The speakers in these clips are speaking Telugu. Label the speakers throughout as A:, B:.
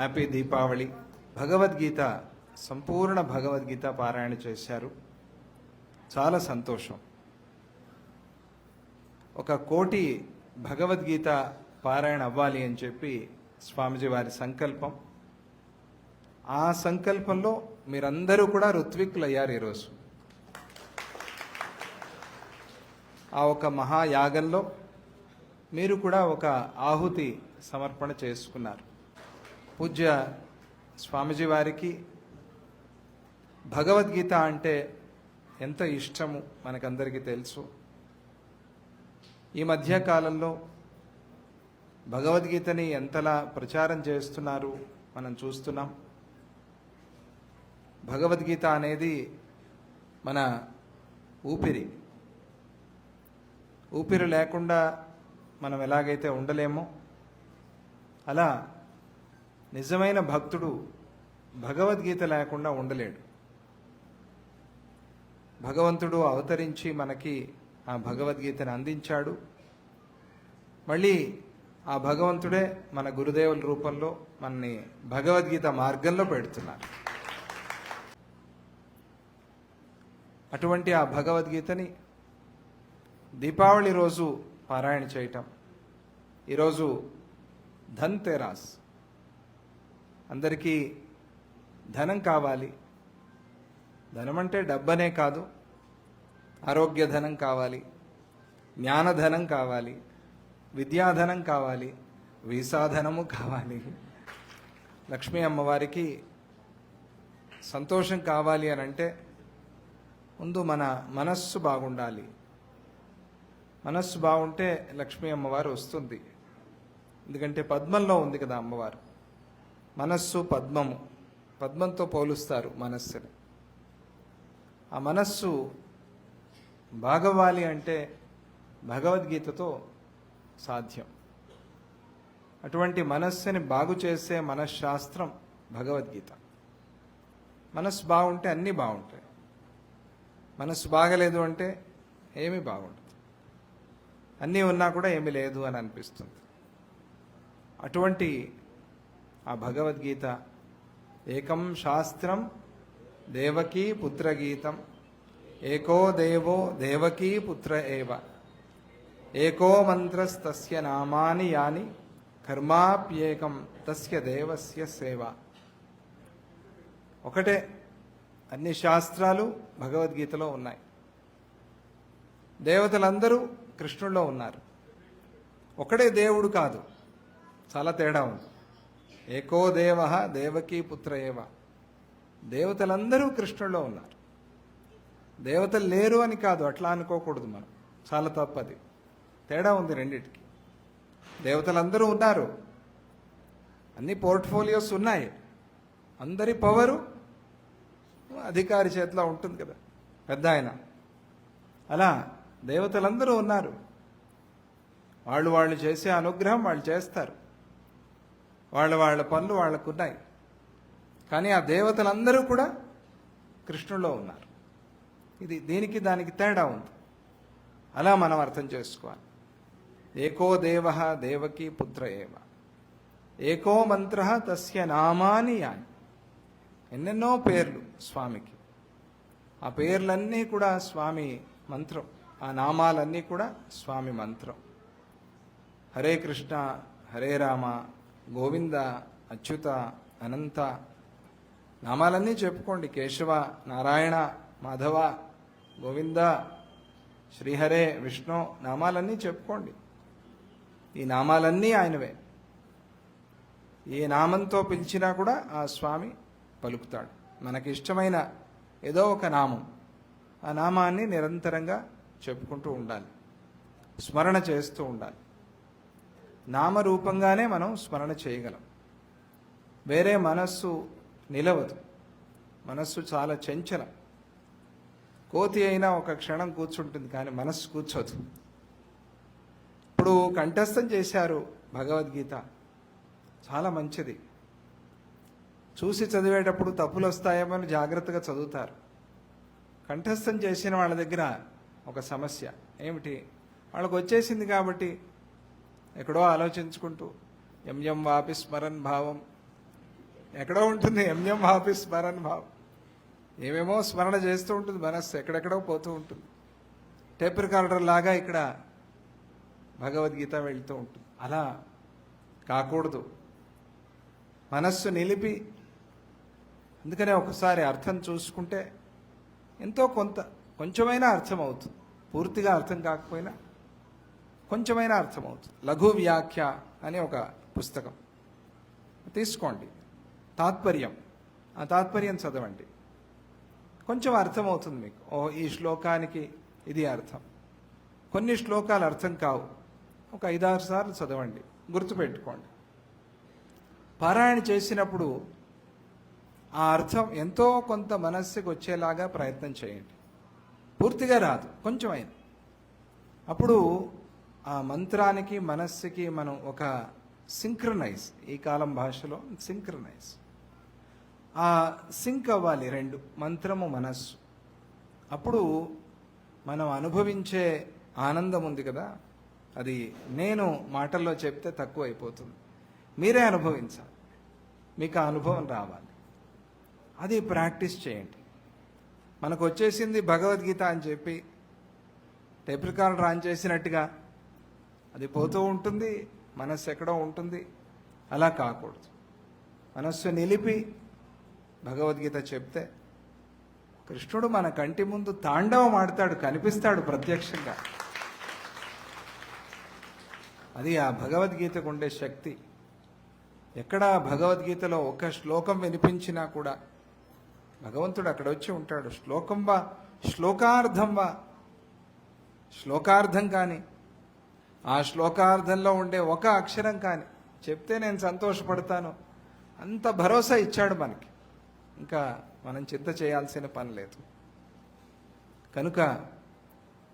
A: హ్యాపీ దీపావళి. భగవద్గీత సంపూర్ణ భగవద్గీత పారాయణ చేశారు. చాలా సంతోషం. ఒక కోటి భగవద్గీత పారాయణ అవ్వాలి అని చెప్పి స్వామిజీ వారి సంకల్పం. ఆ సంకల్పంలో మీరందరూ కూడా ఋత్విక్కులు అయ్యారు ఈరోజు. ఆ ఒక మహాయాగంలో మీరు కూడా ఒక ఆహుతి సమర్పణ చేసుకున్నారు. పూజ్య స్వామిజీ వారికి భగవద్గీత అంటే ఎంత ఇష్టము మనకందరికీ తెలుసు. ఈ మధ్యకాలంలో భగవద్గీతని ఎంతలా ప్రచారం చేస్తున్నారు మనం చూస్తున్నాం. భగవద్గీత అనేది మన ఊపిరి. ఊపిరి లేకుండా మనం ఎలాగైతే ఉండలేమో అలా నిజమైన భక్తుడు భగవద్గీత లేకుండా ఉండలేడు. భగవంతుడు అవతరించి మనకి ఆ భగవద్గీతను అందించాడు. మళ్ళీ ఆ భగవంతుడే మన గురుదేవుల రూపంలో మనని భగవద్గీత మార్గంలో పెడుతున్నారు. అటువంటి ఆ భగవద్గీతని దీపావళి రోజు పారాయణ చేయటం ఈరోజు ధన్ తెరాస్ అందరికీ ధనం కావాలి. ధనం అంటే డబ్బనే కాదు. ఆరోగ్య ధనం కావాలి. జ్ఞానధనం కావాలి. విద్యాధనం కావాలి. వీసాధనము కావాలి. లక్ష్మీ అమ్మవారికి సంతోషం కావాలి అని అంటే ముందు మన మనస్సు బాగుండాలి. మనస్సు బాగుంటే లక్ష్మీ అమ్మవారు వస్తుంది. ఎందుకంటే పద్మంలో ఉంది కదా అమ్మవారు. మనస్సు పద్మము. పద్మంతో పోలుస్తారు మనస్సుని. ఆ మనస్సు బాగవ్వాలి అంటే భగవద్గీతతో సాధ్యం. అటువంటి మనస్సుని బాగు చేసే మనశ్శాస్త్రం భగవద్గీత. మనస్సు బాగుంటే అన్నీ బాగుంటాయి. మనస్సు బాగలేదు అంటే ఏమీ బాగుండదు. అన్నీ ఉన్నా కూడా ఏమీ లేదు అని అనిపిస్తుంది. అటువంటి ఆ భగవద్గీత. ఏకం శాస్త్రం దేవకీ పుత్రగీతం. ఏకో దేవో దేవకీ పుత్ర ఏవ. ఏకో మంత్రస్తస్య నామాని యాని కర్మాప్యేకం తస్య దేవస్య సేవ. ఒకటే అన్ని శాస్త్రాలు భగవద్గీతలో ఉన్నాయి. దేవతలందరూ కృష్ణుల్లో ఉన్నారు. ఒకడే దేవుడు కాదు. చాలా తేడా ఉంది. ఏకో దేవ దేవకీ పుత్ర ఏవ దేవతలందరూ కృష్ణుల్లో ఉన్నారు. దేవతలు లేరు అని కాదు అట్లా అనుకోకూడదు మనం. చాలా తప్పది. తేడా ఉంది రెండిటికి. దేవతలందరూ ఉన్నారు. అన్ని పోర్ట్ఫోలియోస్ ఉన్నాయి. అందరి పవరు అధికారి చేతిలో ఉంటుంది కదా పెద్ద ఆయన. అలా దేవతలందరూ ఉన్నారు. వాళ్ళు వాళ్ళు చేసే అనుగ్రహం వాళ్ళు చేస్తారు. వాళ్ళ వాళ్ళ పనులు వాళ్ళకున్నాయి. కానీ ఆ దేవతలందరూ కూడా కృష్ణుల్లో ఉన్నారు. ఇది దీనికి దానికి తేడా ఉంది. అలా మనం అర్థం చేసుకోవాలి. ఏకో దేవ దేవకి పుత్ర ఏవ. ఏకో మంత్ర తస్య నామాని యాని. ఎన్నెన్నో పేర్లు స్వామికి. ఆ పేర్లన్నీ కూడా స్వామి మంత్రం. ఆ నామాలన్నీ కూడా స్వామి మంత్రం. హరే కృష్ణ హరే రామ గోవింద అచ్యుత అనంత. నామాలన్నీ చెప్పుకోండి. కేశవ నారాయణ మాధవ గోవింద శ్రీహరే విష్ణు నామాలన్నీ చెప్పుకోండి. ఈ నామాలన్నీ ఆయనవే. ఏ నామంతో పిలిచినా కూడా ఆ స్వామి పలుకుతాడు. మనకి ఇష్టమైన ఏదో ఒక నామం. ఆ నామాన్ని నిరంతరంగా చెప్పుకుంటూ ఉండాలి. స్మరణ చేస్తూ ఉండాలి. నామరూపంగానే మనం స్మరణ చేయగలం. వేరే మనస్సు నిలవదు. మనస్సు చాలా చంచలం. కోతి అయినా ఒక క్షణం కూర్చుంటుంది కానీ మనస్సు కూర్చోదు. ఇప్పుడు కంఠస్థం చేశారు భగవద్గీత. చాలా మంచిది. చూసి చదివేటప్పుడు తప్పులు వస్తాయేమో అని జాగ్రత్తగా చదువుతారు. కంఠస్థం చేసిన వాళ్ళ దగ్గర ఒక సమస్య. ఏమిటి? వాళ్ళకు వచ్చేసింది కాబట్టి ఎక్కడో ఆలోచించుకుంటూ ఎంఎం వాపి స్మరన్ భావం. ఎక్కడో ఉంటుంది ఎంఎం వాపి స్మరణ్ భావం. ఏమేమో స్మరణ చేస్తూ ఉంటుంది మనస్సు ఎక్కడెక్కడో పోతూ ఉంటుంది. టేప్ రికార్డర్ లాగా ఇక్కడ భగవద్గీత వెళ్తూ ఉంటుంది. అలా కాకూడదు. మనస్సు నిలిపి అందుకనే ఒకసారి అర్థం చూసుకుంటే ఎంతో కొంత కొంచెమైనా అర్థం అవుతుంది పూర్తిగా అర్థం కాకపోయినా కొంచెమైనా అర్థమవుతుంది. లఘు వ్యాఖ్య అనే ఒక పుస్తకం. తీసుకోండి. తాత్పర్యం. ఆ తాత్పర్యం చదవండి. కొంచెం అర్థమవుతుంది మీకు. ఓ ఈ శ్లోకానికి ఇది అర్థం. కొన్ని శ్లోకాలు అర్థం కావు. ఒక ఐదారు సార్లు చదవండి. గుర్తుపెట్టుకోండి. పారాయణ చేసినప్పుడు ఆ అర్థం ఎంతో కొంత మనస్సుకు వచ్చేలాగా ప్రయత్నం చేయండి. పూర్తిగా రాదు. కొంచెం అయింది అప్పుడు ఆ మంత్రానికి మనస్సుకి మనం ఒక సింక్రనైజ్ ఈ కాలం భాషలో సింక్రనైజ్. ఆ సింక్ అవ్వాలి రెండు మంత్రము మనస్సు. అప్పుడు మనం అనుభవించే ఆనందం ఉంది కదా? అది నేను మాటల్లో చెప్తే తక్కువ అయిపోతుంది. మీరే అనుభవించాలి. మీకు ఆ అనుభవం రావాలి. అది ప్రాక్టీస్ చేయండి. మనకు వచ్చేసింది భగవద్గీత అని చెప్పి టేప్ రికార్డర్ ఆన్ చేసినట్టుగా అది పోతూ ఉంటుంది మనస్సు ఎక్కడో ఉంటుంది. అలా కాకూడదు. మనస్సు నిలిపి భగవద్గీత చెప్తే కృష్ణుడు మన కంటి ముందు తాండవం ఆడతాడు కనిపిస్తాడు ప్రత్యక్షంగా. అది ఆ భగవద్గీతకు ఉండే శక్తి. ఎక్కడ భగవద్గీతలో ఒక శ్లోకం వినిపించినా కూడా భగవంతుడు అక్కడ వచ్చి ఉంటాడు. శ్లోకం వా శ్లోకార్థం వా శ్లోకార్థం కానీ ఆ శ్లోకార్థంలో ఉండే ఒక అక్షరం కానీ చెప్తే నేను సంతోషపడతాను. అంత భరోసా ఇచ్చాడు మనకి. ఇంకా మనం చింత చేయాల్సిన పని లేదు. కనుక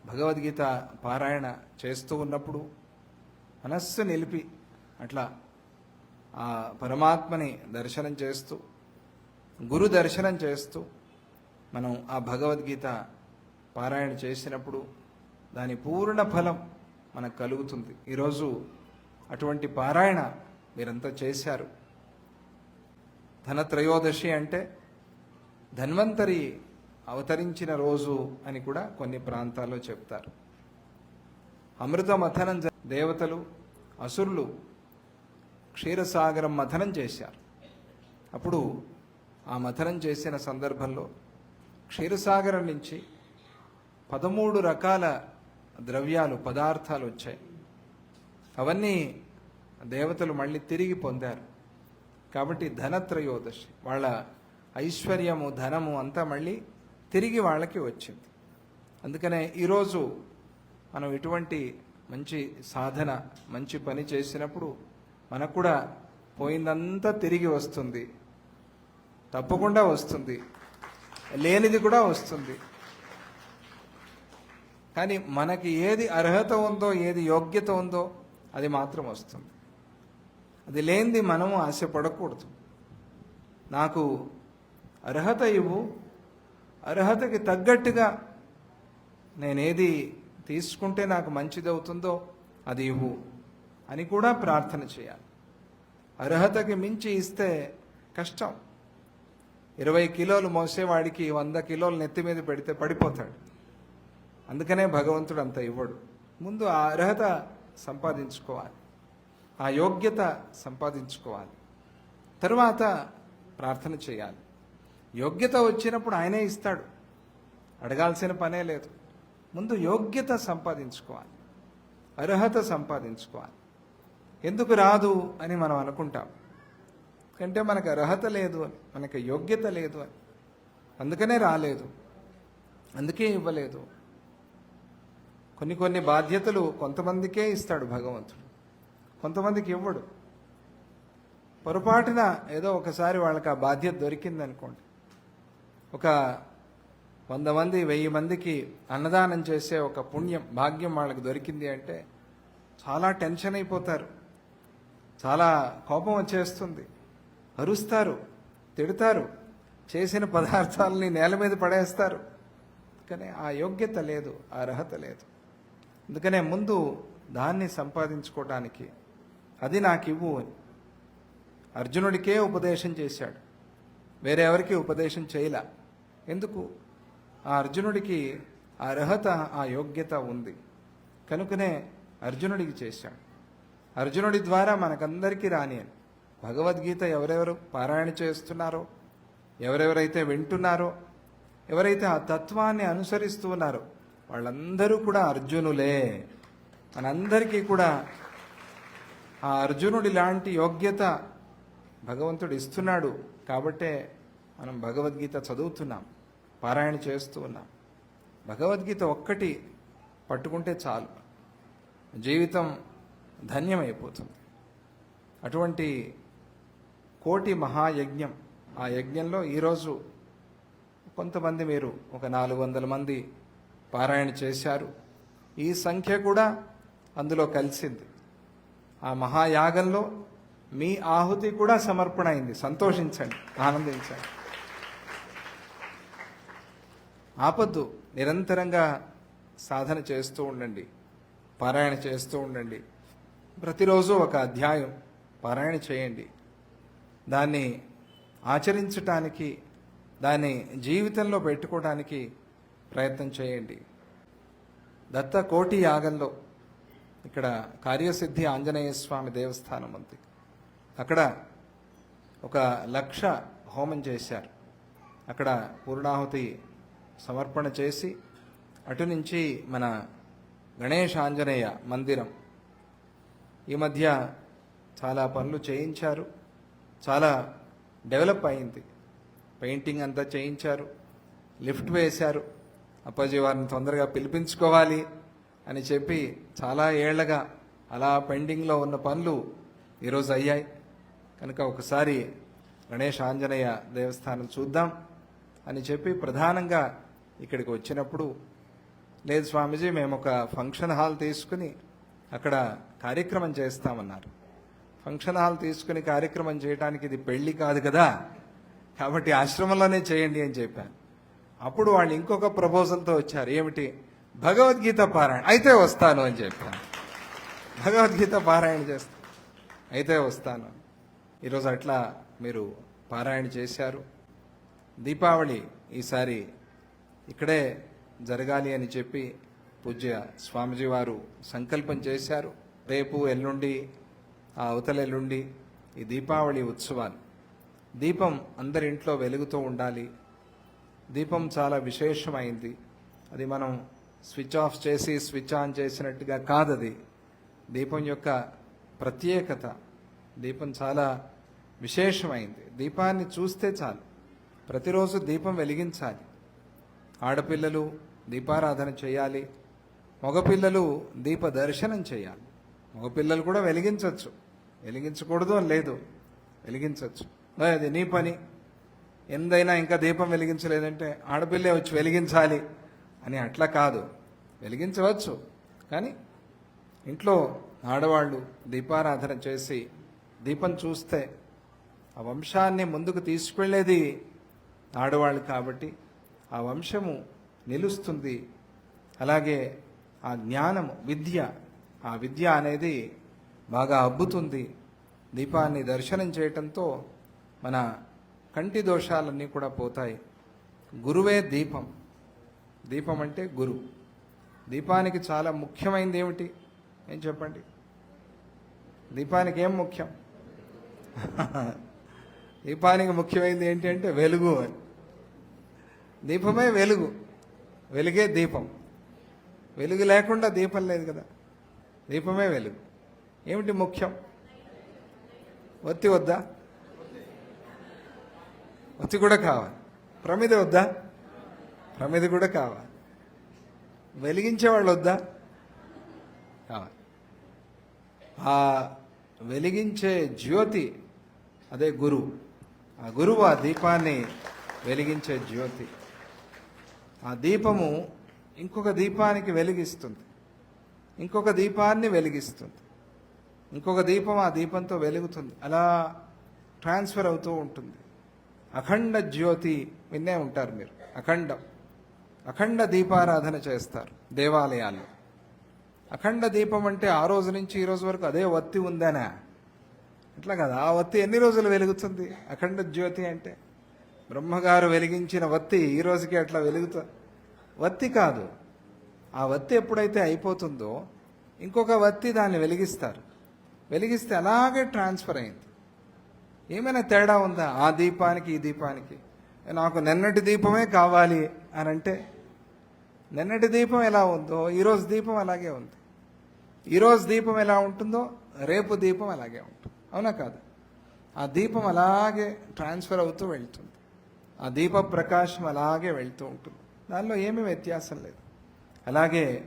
A: భగవద్గీత పారాయణ చేస్తూ ఉన్నప్పుడు మనస్సు నిలిపి అట్లా ఆ పరమాత్మని దర్శనం చేస్తూ గురు దర్శనం చేస్తూ మనం ఆ భగవద్గీత పారాయణ చేసినప్పుడు దాని పూర్ణ ఫలం మనకు కలుగుతుంది. ఈరోజు అటువంటి పారాయణ మీరంతా చేశారు. ధనత్రయోదశి అంటే ధన్వంతరి అవతరించిన రోజు అని కూడా కొన్ని ప్రాంతాల్లో చెప్తారు. అమృత మథనం దేవతలు అసురులు క్షీరసాగరం మథనం చేశారు. అప్పుడు ఆ మథనం చేసిన సందర్భంలో క్షీరసాగరం నుంచి పదమూడు రకాల ద్రవ్యాలు పదార్థాలు వచ్చాయి. అవన్నీ దేవతలు మళ్ళీ తిరిగి పొందారు. కాబట్టి ధనత్రయోదశి వాళ్ళ ఐశ్వర్యము ధనము అంతా మళ్ళీ తిరిగి వాళ్ళకి వచ్చింది. అందుకనే ఈరోజు మనం ఇటువంటి మంచి సాధన మంచి పని చేసినప్పుడు మనకు కూడా పోయిందంతా తిరిగి వస్తుంది. తప్పకుండా వస్తుంది. లేనిది కూడా వస్తుంది. కానీ మనకి ఏది అర్హత ఉందో ఏది యోగ్యత ఉందో అది మాత్రం వస్తుంది. అది లేనిది మనము ఆశపడకూడదు. నాకు అర్హత ఇవ్వు అర్హతకి తగ్గట్టుగా నేనేది తీసుకుంటే నాకు మంచిది అవుతుందో అది ఇవ్వు అని కూడా ప్రార్థన చేయాలి. అర్హతకి మించి ఇస్తే కష్టం. ఇరవై కిలోలు మోసేవాడికి వంద కిలోలు నెత్తి మీద పెడితే పడిపోతాడు. అందుకనే భగవంతుడు అంత ఇవ్వడు. ముందు ఆ అర్హత సంపాదించుకోవాలి. ఆ యోగ్యత సంపాదించుకోవాలి. తరువాత ప్రార్థన చేయాలి. యోగ్యత వచ్చినప్పుడు ఆయనే ఇస్తాడు. అడగాల్సిన పనే లేదు. ముందు యోగ్యత సంపాదించుకోవాలి. అర్హత సంపాదించుకోవాలి. ఎందుకు రాదు అని మనం అనుకుంటాం. ఎందుకంటే మనకు అర్హత లేదు అని మనకు యోగ్యత లేదు అని. అందుకనే రాలేదు. అందుకే ఇవ్వలేదు. కొన్ని కొన్ని బాధ్యతలు కొంతమందికే ఇస్తాడు భగవంతుడు. కొంతమందికి ఇవ్వడు. పొరపాటున ఏదో ఒకసారి వాళ్ళకి ఆ బాధ్యత దొరికింది అనుకోండి ఒక వంద మంది వెయ్యి మందికి అన్నదానం చేసే ఒక పుణ్యం భాగ్యం వాళ్ళకి దొరికింది అంటే చాలా టెన్షన్ అయిపోతారు. చాలా కోపం వచ్చేస్తుంది. అరుస్తారు తిడతారు. చేసిన పదార్థాలని నేల మీద పడేస్తారు. కానీ ఆ యోగ్యత లేదు ఆ అర్హత లేదు. అందుకనే ముందు దాన్ని సంపాదించుకోవడానికి అది నాకు ఇవ్వు అని. అర్జునుడికే ఉపదేశం చేశాడు. వేరే ఎవరికి ఉపదేశం చేయలే. ఎందుకు? ఆ అర్జునుడికి ఆ అర్హత ఆ యోగ్యత ఉంది. కనుకనే అర్జునుడికి చేశాడు. అర్జునుడి ద్వారా మనకందరికీ రాని అని. భగవద్గీత ఎవరెవరు పారాయణ చేస్తున్నారో ఎవరెవరైతే వింటున్నారో ఎవరైతే ఆ తత్వాన్ని అనుసరిస్తూ ఉన్నారో వాళ్ళందరూ కూడా అర్జునులే. మనందరికీ కూడా ఆ అర్జునుడి లాంటి యోగ్యత భగవంతుడు ఇస్తున్నాడు. కాబట్టే మనం భగవద్గీత చదువుతున్నాం పారాయణ చేస్తూ ఉన్నాం. భగవద్గీత ఒక్కటి పట్టుకుంటే చాలు. జీవితం ధన్యమైపోతుంది. అటువంటి కోటి మహాయజ్ఞం ఆ యజ్ఞంలో ఈరోజు కొంతమంది మీరు ఒక నాలుగు వందల మంది పారాయణ చేశారు. ఈ సంఖ్య కూడా అందులో కలిసింది. ఆ మహాయాగంలో మీ ఆహుతి కూడా సమర్పణ అయింది. సంతోషించండి ఆనందించండి. ఆపద్దు నిరంతరంగా సాధన చేస్తూ ఉండండి పారాయణ చేస్తూ ఉండండి. ప్రతిరోజు ఒక అధ్యాయం పారాయణ చేయండి. దాన్ని ఆచరించటానికి దాన్ని జీవితంలో పెట్టుకోవడానికి ప్రయత్నం చేయండి. దత్త కోటి యాగంలో ఇక్కడ కార్యసిద్ధి ఆంజనేయ స్వామి దేవస్థానం ఉంది. అక్కడ ఒక లక్ష హోమం చేశారు. అక్కడ పూర్ణాహుతి సమర్పణ చేసి అటు నుంచి మన గణేష్ ఆంజనేయ మందిరం ఈ మధ్య చాలా పనులు చేయించారు. చాలా డెవలప్ అయింది. పెయింటింగ్ అంతా చేయించారు. లిఫ్ట్ వేశారు. అప్పాజీ వారిని తొందరగా పిలిపించుకోవాలి అని చెప్పి చాలా ఏళ్ళగా అలా పెండింగ్లో ఉన్న పనులు ఈరోజు అయ్యాయి. కనుక ఒకసారి గణేష్ ఆంజనేయ దేవస్థానం చూద్దాం అని చెప్పి ప్రధానంగా ఇక్కడికి వచ్చినప్పుడు లేదు స్వామీజీ మేము ఒక ఫంక్షన్ హాల్ తీసుకుని అక్కడ కార్యక్రమం చేస్తామన్నారు. ఫంక్షన్ హాల్ తీసుకుని కార్యక్రమం చేయడానికి ఇది పెళ్ళి కాదు కదా. కాబట్టి ఆశ్రమంలోనే చేయండి అని చెప్పాను. అప్పుడు వాళ్ళు ఇంకొక ప్రపోజల్తో వచ్చారు. ఏమిటి? భగవద్గీత పారాయణ. అయితే వస్తాను అని చెప్పాను భగవద్గీత పారాయణ చేస్తాను అయితే వస్తాను. ఈరోజు అట్లా మీరు పారాయణ చేశారు. దీపావళి ఈసారి ఇక్కడే జరగాలి అని చెప్పి పూజ్య స్వామిజీ వారు సంకల్పం చేశారు. రేపు ఎల్లుండి ఆ అవతల ఎల్లుండి ఈ దీపావళి ఉత్సవాలు. దీపం అందరి ఇంట్లో వెలుగుతూ ఉండాలి. దీపం చాలా విశేషమైంది. అది మనం స్విచ్ ఆఫ్ చేసి స్విచ్ ఆన్ చేసినట్టుగా కాదది దీపం యొక్క ప్రత్యేకత. దీపం చాలా విశేషమైంది. దీపాన్ని చూస్తే చాలు. ప్రతిరోజు దీపం వెలిగించాలి. ఆడపిల్లలు దీపారాధన చేయాలి. మగపిల్లలు దీప దర్శనం చేయాలి. మగపిల్లలు కూడా వెలిగించవచ్చు వెలిగించకూడదు అని లేదు. వెలిగించవచ్చు అది నీ పని. ఎందైనా ఇంకా దీపం వెలిగించలేదంటే ఆడపిల్లే వచ్చి వెలిగించాలి అని అట్లా కాదు. వెలిగించవచ్చు. కానీ ఇంట్లో ఆడవాళ్ళు దీపారాధన చేసి దీపం చూస్తే ఆ వంశాన్ని ముందుకు తీసుకెళ్ళేది ఆడవాళ్ళు కాబట్టి ఆ వంశము నిలుస్తుంది. అలాగే ఆ జ్ఞానము విద్య ఆ విద్య అనేది బాగా అబ్బుతుంది. దీపాన్ని దర్శనం చేయటంతో మన కంటి దోషాలన్నీ కూడా పోతాయి. గురువే దీపం. దీపం అంటే గురు. దీపానికి చాలా ముఖ్యమైనది ఏమిటి? ఏం చెప్పండి? దీపానికి ఏం ముఖ్యం? దీపానికి ముఖ్యమైనది ఏంటి అంటే వెలుగు అని. దీపమే వెలుగు. వెలుగే దీపం. వెలుగు లేకుండా దీపం లేదు కదా. దీపమే వెలుగు. ఏమిటి ముఖ్యం? ఒత్తి వద్దా? ఒత్తి కూడా కావాలి. ప్రమిద వద్దా? ప్రమిద కూడా కావాలి. వెలిగించే వాళ్ళు వద్దా? కావాలి. ఆ వెలిగించే జ్యోతి అదే గురువు ఆ గురువు ఆ దీపాన్ని వెలిగించే జ్యోతి. ఆ దీపము ఇంకొక దీపానికి వెలిగిస్తుంది. ఇంకొక దీపాన్ని వెలిగిస్తుంది. ఇంకొక దీపం ఆ దీపంతో వెలుగుతుంది. అలా ట్రాన్స్ఫర్ అవుతూ ఉంటుంది. అఖండ జ్యోతి విన్నే ఉంటారు మీరు. అఖండం. అఖండ దీపారాధన చేస్తారు దేవాలయాల్లో. అఖండ దీపం అంటే ఆ రోజు నుంచి ఈ రోజు వరకు అదే వత్తి ఉందనా. అట్లా కదా ఆ వత్తి ఎన్ని రోజులు వెలుగుతుంది? అఖండ జ్యోతి అంటే. బ్రహ్మగారు వెలిగించిన వత్తి ఈ రోజుకి అట్లా వెలుగుతుంది వత్తి కాదు. ఆ వత్తి ఎప్పుడైతే అయిపోతుందో ఇంకొక వత్తి దాన్ని వెలిగిస్తారు. వెలిగిస్తే అలాగే ట్రాన్స్ఫర్ అయింది. ఏమైనా తేడా ఉందా? ఆ దీపానికి ఈ దీపానికి. నాకు నిన్నటి దీపమే కావాలి అని అంటే నిన్నటి దీపం ఎలా ఉందో ఈరోజు దీపం అలాగే ఉంది. ఈరోజు దీపం ఎలా ఉంటుందో రేపు దీపం అలాగే ఉంటుంది. అవునా కాదు? ఆ దీపం అలాగే ట్రాన్స్ఫర్ అవుతూ వెళ్తుంది. ఆ దీప ప్రకాశం అలాగే వెళ్తూ ఉంటుంది. దానిలో ఏమీ వ్యత్యాసం లేదు. అలాగే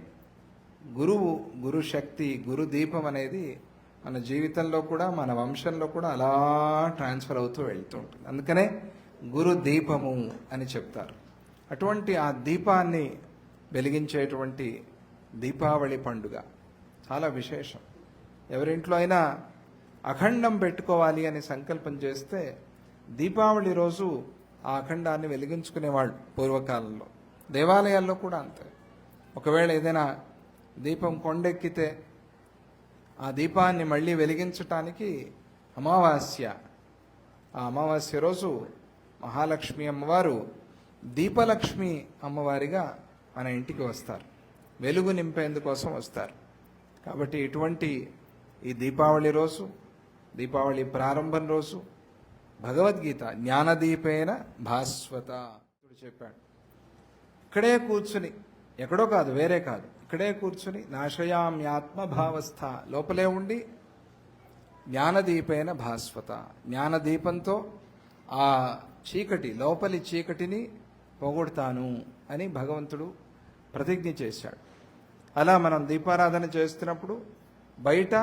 A: గురువు గురు శక్తి గురు దీపం అనేది మన జీవితంలో కూడా మన వంశంలో కూడా అలా ట్రాన్స్ఫర్ అవుతూ వెళ్తూ ఉంటుంది. అందుకనే గురు దీపము అని చెప్తారు. అటువంటి ఆ దీపాన్ని వెలిగించేటువంటి దీపావళి పండుగ చాలా విశేషం. ఎవరింట్లో అయినా అఖండం పెట్టుకోవాలి అని సంకల్పం చేస్తే దీపావళి రోజు ఆ అఖండాన్ని వెలిగించుకునేవాళ్ళు పూర్వకాలంలో. దేవాలయాల్లో కూడా అంతే. ఒకవేళ ఏదైనా దీపం కొండెక్కితే ఆ దీపాన్ని మళ్ళీ వెలిగించటానికి అమావాస్య. ఆ అమావాస్య రోజు మహాలక్ష్మి అమ్మవారు దీపలక్ష్మి అమ్మవారిగా మన ఇంటికి వస్తారు. వెలుగు నింపేందుకోసం వస్తారు. కాబట్టి ఇటువంటి ఈ దీపావళి రోజు దీపావళి ప్రారంభం రోజు భగవద్గీత జ్ఞానదీపేన భాస్వత చెప్పాడు. ఇక్కడే కూర్చుని ఎక్కడో కాదు వేరే కాదు. అక్కడే కూర్చుని నాశయామ్యాత్మభావస్థ. లోపలే ఉండి జ్ఞానదీపైన భాస్వత. జ్ఞానదీపంతో ఆ చీకటి లోపలి చీకటిని పోగొడతాను అని భగవంతుడు ప్రతిజ్ఞ చేశాడు. అలా మనం దీపారాధన చేస్తున్నప్పుడు బయట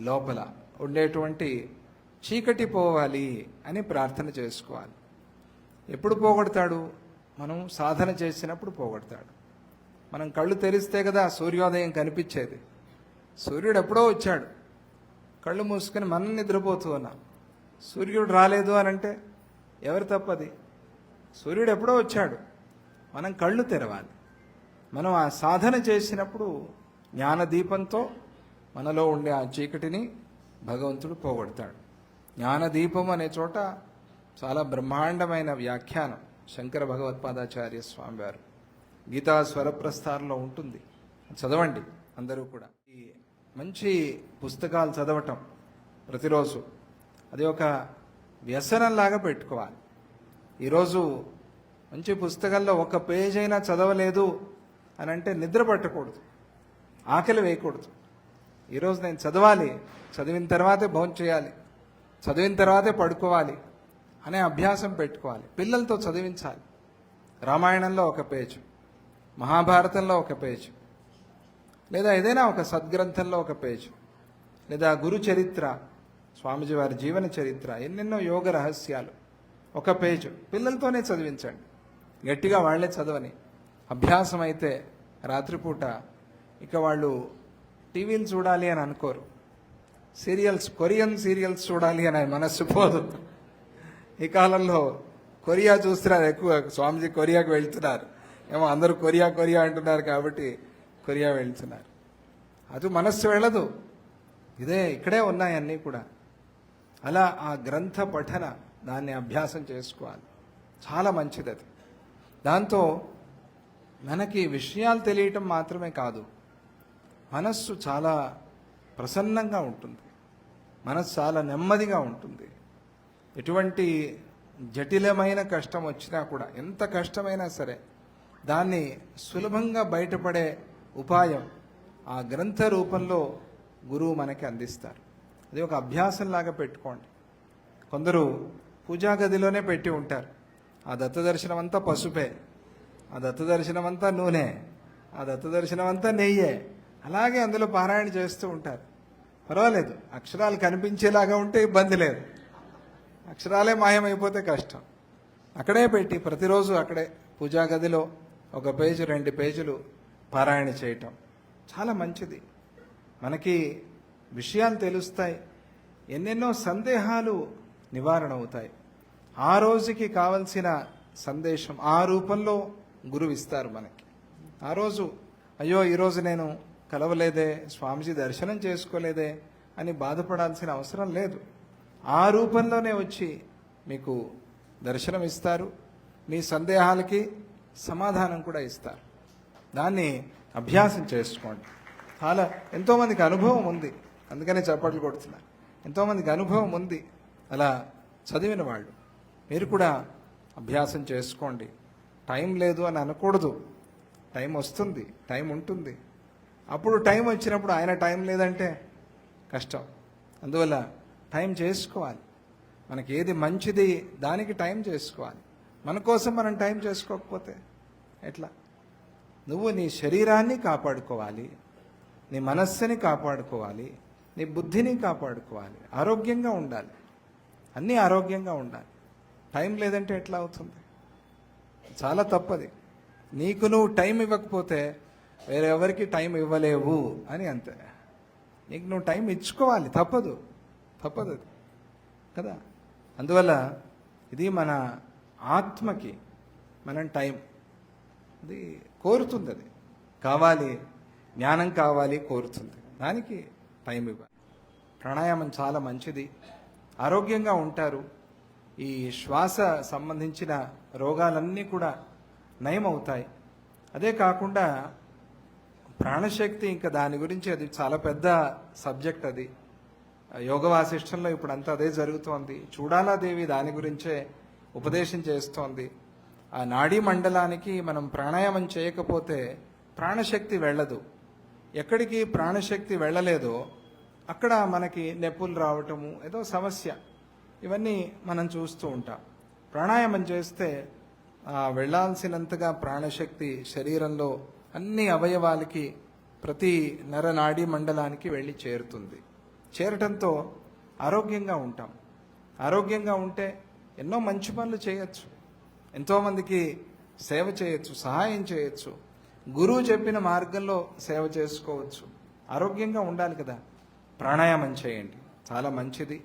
A: లోపల ఉండేటువంటి చీకటి పోవాలి అని ప్రార్థన చేసుకోవాలి. ఎప్పుడు పోగొడతాడు? మనం సాధన చేసినప్పుడు పోగొడతాడు. మనం కళ్ళు తెరిస్తే కదా సూర్యోదయం కనిపించేది. సూర్యుడు ఎప్పుడో వచ్చాడు. కళ్ళు మూసుకొని మనం నిద్రపోతూ ఉన్నాం. సూర్యుడు రాలేదు అని అంటే ఎవరు తప్పది? సూర్యుడు ఎప్పుడో వచ్చాడు. మనం కళ్ళు తెరవాలి. మనం ఆ సాధన చేసినప్పుడు జ్ఞానదీపంతో మనలో ఉండే ఆ చీకటిని భగవంతుడు పోగొడతాడు. జ్ఞానదీపం అనే చోట చాలా బ్రహ్మాండమైన వ్యాఖ్యానం శంకర భగవత్పాదాచార్య స్వామివారు గీతా స్వరప్రస్థానంలో ఉంటుంది. చదవండి అందరూ కూడా. ఈ మంచి పుస్తకాలు చదవటం ప్రతిరోజు అది ఒక వ్యసనంలాగా పెట్టుకోవాలి. ఈరోజు మంచి పుస్తకాల్లో ఒక పేజ్ అయినా చదవలేదు అని అంటే నిద్ర పట్టకూడదు. ఆకలి వేయకూడదు. ఈరోజు నేను చదవాలి చదివిన తర్వాతే భోజనం చేయాలి చదివిన తర్వాతే పడుకోవాలి అనే అభ్యాసం పెట్టుకోవాలి. పిల్లలతో చదివించాలి. రామాయణంలో ఒక పేజ్. మహాభారతంలో ఒక పేజ్. లేదా ఏదైనా ఒక సద్గ్రంథంలో ఒక పేజ్. లేదా గురు చరిత్ర స్వామిజీ వారి జీవన చరిత్ర ఎన్నెన్నో యోగ రహస్యాలు. ఒక పేజ్. పిల్లలతోనే చదివించండి. గట్టిగా వాళ్ళే చదవని. అభ్యాసం అయితే రాత్రిపూట ఇక వాళ్ళు టీవీలు చూడాలి అని అనుకోరు. సీరియల్స్ కొరియన్ సీరియల్స్ చూడాలి అని మనస్సు పోదు. ఈ కాలంలో కొరియా చూస్తున్నారు ఎక్కువ. స్వామిజీ కొరియాకు వెళ్తున్నారు. ఏమో అందరూ కొరియా కొరియా అంటున్నారు కాబట్టి కొరియా వెళ్తున్నారు. అది మనస్సు వెళ్ళదు. ఇదే ఇక్కడే ఉన్నాయి అన్నీ కూడా. అలా ఆ గ్రంథ పఠన దాన్ని అభ్యాసం చేసుకోవాలి. చాలా మంచిది అది. దాంతో మనకి విషయాలు తెలియటం మాత్రమే కాదు మనస్సు చాలా ప్రసన్నంగా ఉంటుంది. మనస్సు చాలా నెమ్మదిగా ఉంటుంది. ఎటువంటి జటిలమైన కష్టం వచ్చినా కూడా ఎంత కష్టమైనా సరే దాన్ని సులభంగా బయటపడే ఉపాయం ఆ గ్రంథ రూపంలో గురువు మనకి అందిస్తారు. అది ఒక అభ్యాసంలాగా పెట్టుకోండి. కొందరు పూజా గదిలోనే పెట్టి ఉంటారు. ఆ దత్త దర్శనం అంతా పసుపే ఆ దత్త దర్శనం అంతా నూనె ఆ దత్త దర్శనం అంతా నెయ్యే. అలాగే అందులో పారాయణ చేస్తూ ఉంటారు. పర్వాలేదు అక్షరాలు కనిపించేలాగా ఉంటే ఇబ్బంది లేదు. అక్షరాలే మాయమైపోతే కష్టం. అక్కడే పెట్టి ప్రతిరోజు అక్కడే పూజా గదిలో ఒక పేజీ రెండు పేజీలు పారాయణ చేయటం చాలా మంచిది. మనకి విషయాలు తెలుస్తాయి. ఎన్నెన్నో సందేహాలు నివారణ అవుతాయి ఆ రోజుకి కావలసిన సందేశం ఆ రూపంలో గురువు ఇస్తారు మనకి. ఆ రోజు అయ్యో ఈరోజు నేను కలవలేదే స్వామిజీ దర్శనం చేసుకోలేదే అని బాధపడాల్సిన అవసరం లేదు. ఆ రూపంలోనే వచ్చి మీకు దర్శనం ఇస్తారు మీ సందేహాలకి సమాధానం కూడా ఇస్తారు. దాన్ని అభ్యాసం చేసుకోండి. చాలా ఎంతోమందికి అనుభవం ఉంది. అందుకనే చప్పట్లు కొడుతున్నా. ఎంతోమందికి అనుభవం ఉంది. అలా చదివిన వాళ్ళు మీరు కూడా అభ్యాసం చేసుకోండి. టైం లేదు అని అనకూడదు. టైం వస్తుంది టైం ఉంటుంది. అప్పుడు టైం వచ్చినప్పుడు ఆయన టైం లేదంటే కష్టం. అందువల్ల టైం చేసుకోవాలి. మనకి ఏది మంచిది దానికి టైం చేసుకోవాలి. మన కోసం మనం టైం చేసుకోకపోతే ఎట్లా? నువ్వు నీ శరీరాన్ని కాపాడుకోవాలి నీ మనస్సుని కాపాడుకోవాలి నీ బుద్ధిని కాపాడుకోవాలి. ఆరోగ్యంగా ఉండాలి. అన్నీ ఆరోగ్యంగా ఉండాలి. టైం లేదంటే ఎట్లా అవుతుంది? చాలా తప్పది. నీకు నువ్వు టైం ఇవ్వకపోతే వేరెవరికి టైం ఇవ్వలేవు అని అంతే. నీకు నువ్వు టైం ఇచ్చుకోవాలి. తప్పదు. తప్పదు అది. కదా? అందువల్ల ఇది మన ఆత్మకి మనం టైం. అది కోరుతుంది అది. కావాలి జ్ఞానం కావాలి కోరుతుంది. దానికి టైం ఇవ్వాలి. ప్రాణాయామం చాలా మంచిది. ఆరోగ్యంగా ఉంటారు. ఈ శ్వాస సంబంధించిన రోగాలన్నీ కూడా నయమవుతాయి. అదే కాకుండా ప్రాణశక్తి ఇంకా దాని గురించి అది చాలా పెద్ద సబ్జెక్ట్ అది. యోగ వాసిష్టంలో ఇప్పుడు అంతా అదే జరుగుతోంది. చూడాలాదేవి దాని గురించే ఉపదేశం చేస్తోంది. ఆ నాడీ మండలానికి మనం ప్రాణాయామం చేయకపోతే ప్రాణశక్తి వెళ్ళదు. ఎక్కడికి ప్రాణశక్తి వెళ్ళలేదో అక్కడ మనకి నొప్పులు రావటము ఏదో సమస్య. ఇవన్నీ మనం చూస్తూ ఉంటాం. ప్రాణాయామం చేస్తే ఆ వెళ్ళాల్సినంతగా ప్రాణశక్తి శరీరంలో అన్ని అవయవాలకి ప్రతి నరనాడీ మండలానికి వెళ్ళి చేరుతుంది. చేరటంతో ఆరోగ్యంగా ఉంటాం. ఆరోగ్యంగా ఉంటే ఎన్నో మంచి పనులు చేయొచ్చు. ఎంతోమందికి సేవ చేయొచ్చు సహాయం చేయొచ్చు. గురువు చెప్పిన మార్గంలో సేవ చేసుకోవచ్చు. ఆరోగ్యంగా ఉండాలి కదా. ప్రాణాయామం చేయండి. చాలా మంచిది.